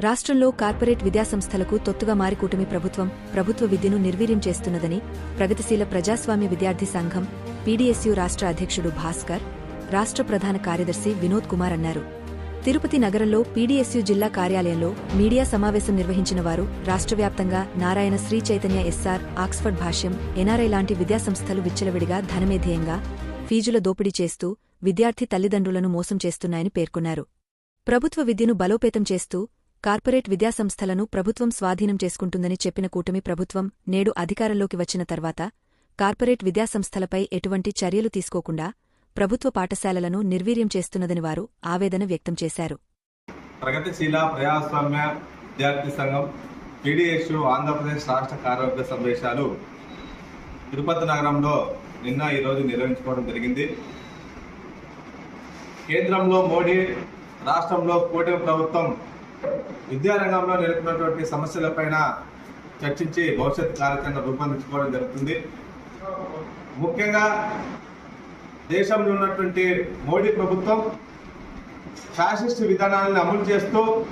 రాష్ట్రంలో కార్పొరేట్ విద్యాసంస్థలకు తొత్తుగా మారికూటమి ప్రభుత్వం ప్రభుత్వ విద్యను నిర్వీర్యం చేస్తున్నదని ప్రగతిశీల ప్రజాస్వామ్య విద్యార్థి సంఘం పీడీఎస్యు రాష్ట్ర అధ్యక్షుడు భాస్కర్ రాష్ట్ర ప్రధాన కార్యదర్శి వినోద్ కుమార్ అన్నారు. తిరుపతి నగరంలో పీడీఎస్యు జిల్లా కార్యాలయంలో మీడియా సమావేశం నిర్వహించిన వారు రాష్ట్ర వ్యాప్తంగా Narayana Sri Chaitanya SR Oxford Bhashyam NRI లాంటి విద్యాసంస్థలు విచ్చలవిడిగా ధనమేధేయంగా ఫీజుల దోపిడీ చేస్తూ విద్యార్థి తల్లిదండ్రులను మోసం చేస్తున్నాయని పేర్కొన్నారు. ప్రభుత్వ విద్యను బలోపేతం చేస్తూ కార్పొరేట్ విద్యాసంస్థలను ప్రభుత్వం స్వాధీనం చేసుకుంటుందని చెప్పిన కూటమి ప్రభుత్వం నేడు అధికారంలోకి వచ్చిన తర్వాత కార్పొరేట్ విద్యాసంస్థలపై ఎటువంటి చర్యలు తీసుకోకుండా ప్రభుత్వ పాఠశాలలను నిర్వీర్యం చేస్తున్నదని వారు ఆవేదన వ్యక్తం చేశారు. ప్రగతిశీల ప్రజాస్వామ్య విద్యార్థి సంఘం పీడిఎస్యు ఆంధ్రప్రదేశ్ రాష్ట్ర కార్యవర్గ సమావేశాలు తిరుపతి నగరంలో నిన్న ఈరోజు నిర్వహించుకోవడం జరిగింది. కేంద్రంలో మోడీ రాష్ట్రంలో కూటమి ప్రభుత్వం విద్యారంగంలో నెలకొన్నటువంటి సమస్యలపైన చర్చించి భవిష్యత్ కార్యాచరణ రూపొందించుకోవడం జరుగుతుంది. ముఖ్యంగా దేశంలో ఉన్నటువంటి మోడీ ప్రభుత్వం ఫ్యాసిస్ట్ విధానాలను అమలు చేస్తూ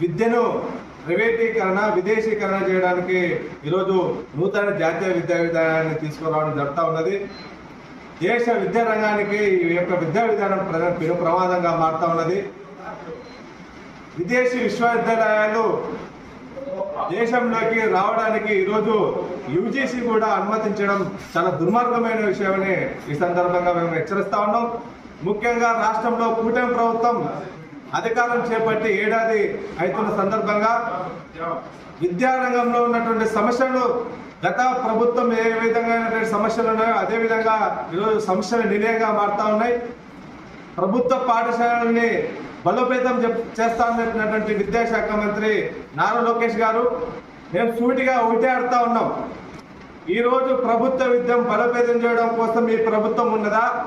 విద్యను ప్రైవేటీకరణ విదేశీకరణ చేయడానికి ఈరోజు నూతన జాతీయ విద్యా విధానాన్ని తీసుకురావడం జరుగుతూ ఉన్నది. దేశ విద్యా రంగానికి ఈ యొక్క విద్యా విధానం ప్రధా- పెను ప్రమాదంగా మారుతూ ఉన్నది. విదేశీ విశ్వవిద్యాలయాలు దేశంలోకి రావడానికి ఈరోజు యూజీసీ కూడా అనుమతించడం చాలా దుర్మార్గమైన విషయమని ఈ సందర్భంగా మేము హెచ్చరిస్తా ఉన్నాం. ముఖ్యంగా రాష్ట్రంలో కూటమి ప్రభుత్వం అధికారం చేపట్టి ఏడాది అవుతున్న సందర్భంగా విద్యారంగంలో ఉన్నటువంటి సమస్యలు గత ప్రభుత్వం ఏ విధంగా సమస్యలు ఉన్నాయో అదే విధంగా ఈరోజు సమస్యలు నిలయంగా మారుతా ఉన్నాయి. ప్రభుత్వ పాఠశాలని బలోపేతం చేస్తామని చెప్పినటువంటి విద్యాశాఖ మంత్రి నారా లోకేష్ గారు మేము సూటిగా ఒకటే ఆడుతా ఉన్నాం. ఈ రోజు ప్రభుత్వ విద్యను బలోపేతం చేయడం కోసం మీ ప్రభుత్వం ఉన్నదా?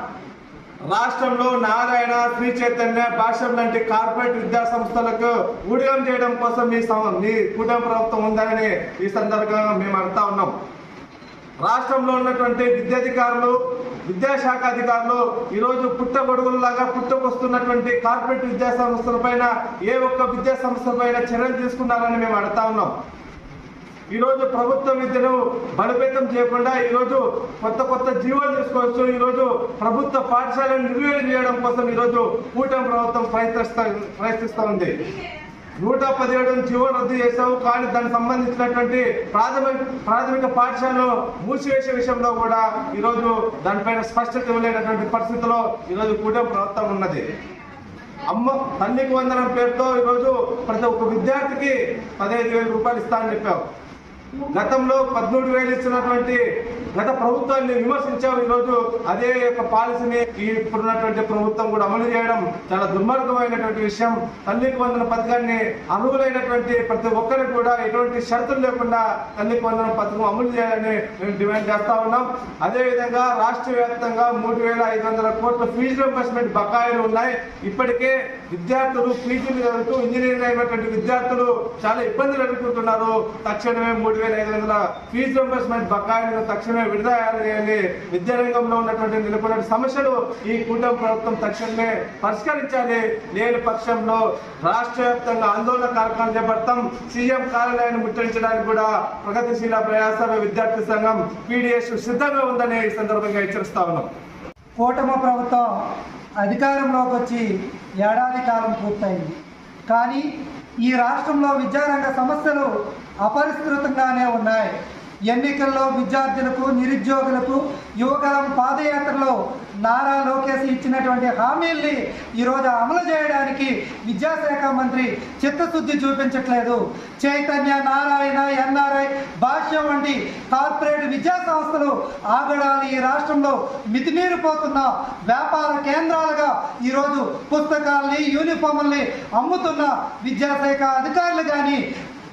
రాష్ట్రంలో నారాయణ శ్రీ చైతన్య భాష్యం లాంటి కార్పొరేట్ విద్యా సంస్థలకు ఊడిగం చేయడం కోసం మీ సం- మీ కూటమి ప్రభుత్వం ఉందని ఈ సందర్భంగా మేము అడుగుతా ఉన్నాం. రాష్ట్రంలో ఉన్నటువంటి విద్యాధికారులు విద్యాశాఖ అధికారులు ఈరోజు పుట్టగొడుగులలాగా పుట్టుకొస్తున్నటువంటి కార్పొరేట్ విద్యా సంస్థల ఏ ఒక్క విద్యా చర్యలు తీసుకున్నారని మేము అడుగుతా ఉన్నాం. ఈరోజు ప్రభుత్వ విద్యను బలోపేతం చేయకుండా ఈరోజు కొత్త కొత్త జీవోలు తీసుకోవచ్చు ఈరోజు ప్రభుత్వ పాఠశాలను నిర్వీర్యం చేయడం కోసం ఈరోజు కూటమి ప్రభుత్వం ప్రయత్నిస్తా ప్రయత్నిస్తూ ఉంది. నూట పదిహేడు జీవో రద్దు చేశావు. కానీ దానికి సంబంధించినటువంటి ప్రాథమిక ప్రాథమిక పాఠశాలను మూసివేసే విషయంలో కూడా ఈరోజు దానిపైన స్పష్టత ఇవ్వలేనటువంటి పరిస్థితిలో ఈరోజు కూటమి ప్రభుత్వం ఉన్నది. అమ్మ తల్లికి వందనం పేరుతో ఈరోజు ప్రతి ఒక్క విద్యార్థికి పదహైదు వేల రూపాయలు ఇస్తా అని చెప్పావు. గతంలో పదమూడు వేలు ఇచ్చినటువంటి గత ప్రభుత్వాన్ని విమర్శించాం ఈరోజు. అదే యొక్క పాలసీని ఇప్పుడున్నటువంటి ప్రభుత్వం కూడా అమలు చేయడం చాలా దుర్మార్గమైనటువంటి విషయం. తల్లికి వందన పథకాన్ని అర్హులైనటువంటి ప్రతి ఒక్కరికి కూడా ఎటువంటి షరతులు లేకుండా తల్లికి వందన పథకం అమలు చేయాలని మేము డిమాండ్ చేస్తా ఉన్నాం. అదేవిధంగా రాష్ట్ర వ్యాప్తంగా మూడు వేల ఐదు వందల కోట్ల ఫీజు రింబర్స్మెంట్ బకాయిలు ఉన్నాయి. ఇప్పటికే విద్యార్థులు పీజీలు చదువుతూ ఇంజనీరింగ్ అయినటువంటి విద్యార్థులు చాలా ఇబ్బందులు ఎదుర్కొంటున్నారు. తక్షణమే మూడు వేల ఐదు వందల ఫీజు రింబర్స్మెంట్ బకాయిలను తక్షణమే విడుదల చేయాలి విద్యారంగంలో ఉన్నటువంటి నెలకొన్న సమస్యలు ఈ కూటమి ప్రభుత్వం తక్షణమే పరిష్కరించాలి. లేని పక్షంలో రాష్ట్ర వ్యాప్తంగా ఆందోళన కార్యక్రమం చేపడతాం. సీఎం కార్యాలయాన్ని ముట్టడించడానికి కూడా ప్రగతిశీల ప్రయాస విద్యార్థి సంఘం పీడిఎస్ సిద్ధంగా ఉందని ఈ సందర్భంగా హెచ్చరిస్తా ఉన్నాం. కూటమి ప్రభుత్వం అధికారంలోకి వచ్చి ఏడాది కాలం పూర్తయింది. కానీ ఈ రాష్ట్రంలో విద్యారంగ సమస్యలు అపరిష్కృతంగానే ఉన్నాయి. ఎన్నికల్లో విద్యార్థులకు నిరుద్యోగులకు యువగలం పాదయాత్రలో నారా లోకేష్ ఇచ్చినటువంటి హామీల్ని ఈరోజు అమలు చేయడానికి విద్యాశాఖ మంత్రి చిత్తశుద్ధి చూపించట్లేదు. చైతన్య నారాయణ ఎన్ఆర్ఐ భాష్యం వంటి కార్పొరేట్ విద్యా సంస్థలు ఆగడాలు ఈ రాష్ట్రంలో మితిమీరిపోతున్న వ్యాపార కేంద్రాలుగా ఈరోజు పుస్తకాల్ని యూనిఫామ్ల్ని అమ్ముతున్న విద్యాశాఖ అధికారులు కానీ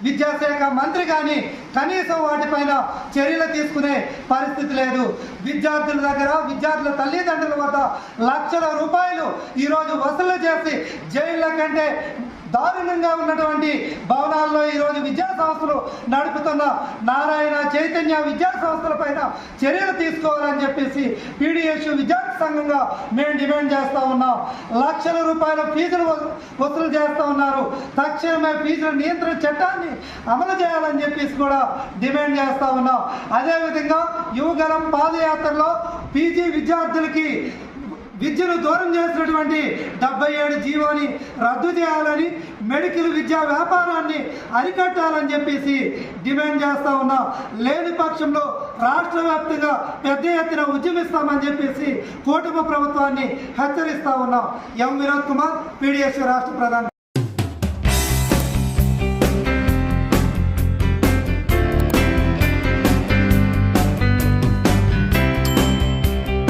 విద్యాశాఖ మంత్రి కానీ కనీసం వాటిపైన చర్యలు తీసుకునే పరిస్థితి లేదు. విద్యార్థుల దగ్గర విద్యార్థుల తల్లిదండ్రుల వద్ద లక్షల రూపాయలు ఈరోజు వసూలు చేసి జైళ్ళ కంటే దారుణంగా ఉన్నటువంటి భవనాల్లో ఈరోజు విద్యా సంస్థలు నడుపుతున్న నారాయణ చైతన్య విద్యా సంస్థల పైన చర్యలు తీసుకోవాలని చెప్పేసి పీడిఎస్ విద్యార్థి సంఘంగా మేము డిమాండ్ చేస్తూ ఉన్నాం. లక్షల రూపాయల ఫీజులు వసూలు చేస్తూ ఉన్నారు. తక్షణమే ఫీజుల నియంత్రణ చట్టాన్ని అమలు చేయాలని చెప్పేసి కూడా డిమాండ్ చేస్తూ ఉన్నాం. అదేవిధంగా యువగలం పాదయాత్రలో పీజీ విద్యార్థులకి విద్యను దూరం చేసినటువంటి డెబ్బై ఏడు జీవోని రద్దు చేయాలని మెడికల్ విద్యా వ్యాపారాన్ని అరికట్టాలని చెప్పేసి డిమాండ్ చేస్తా ఉన్నాం. లేని పక్షంలో రాష్ట్ర వ్యాప్తంగా పెద్ద ఎత్తున ఉద్యమిస్తామని చెప్పేసి కూటమి ప్రభుత్వాన్ని హెచ్చరిస్తూ ఉన్నాం. ఎం వినోద్ కుమార్ పీడిఎస్ రాష్ట్ర ప్రధాని